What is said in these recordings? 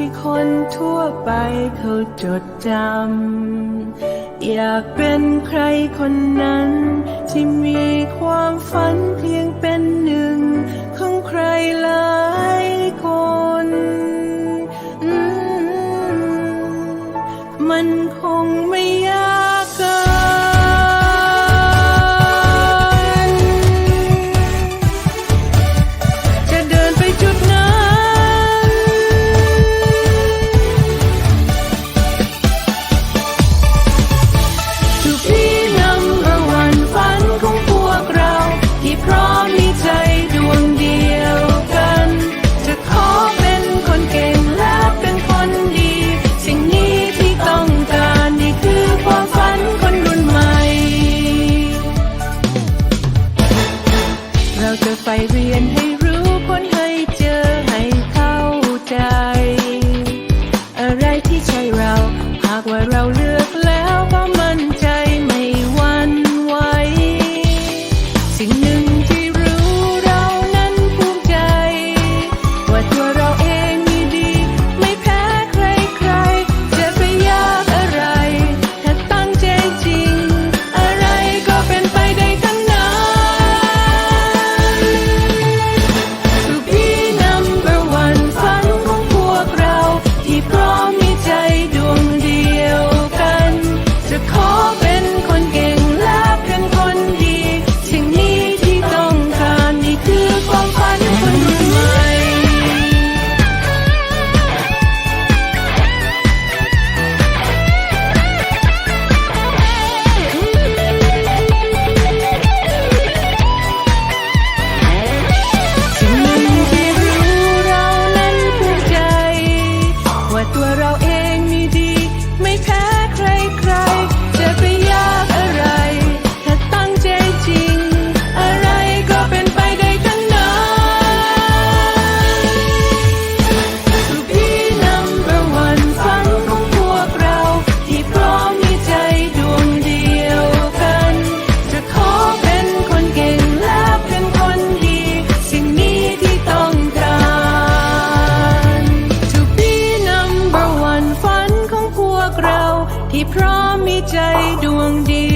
ที่คนทั่วไปเขาจดจำ อยากเป็นใครคนนั้น ที่มีความฝันเพียงเป็นหนึ่งของใครเลย ใจดวงเดีย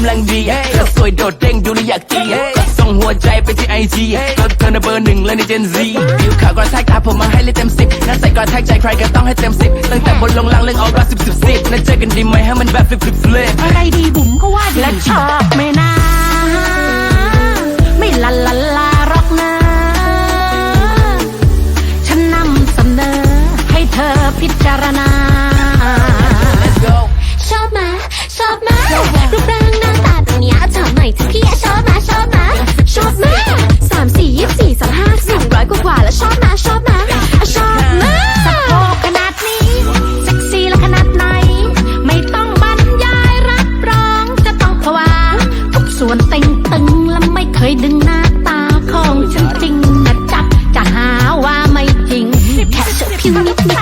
ำลังดีเธอสวยโดดเด้งดูแลอยากจีส่งหัวใจไปที่ไอจีก็เธอในเบอร์หนึ่งและในเจนซีผิวขาวกระแทกตาผมมาให้เลยเต็มสิบนั่นใส่กระแทกใจใครก็ต้องให้เต็มสิบตั้งแต่บนลงล่างเรื่องออร่าสิบสิบสิบนั่นเจอกันดีไหมให้มันแบบฟลิปฟลิปฟลิปอะไรดีบุ๋มก็ว่าดีและอบไม่น่าไม่ลันลันลา you, you.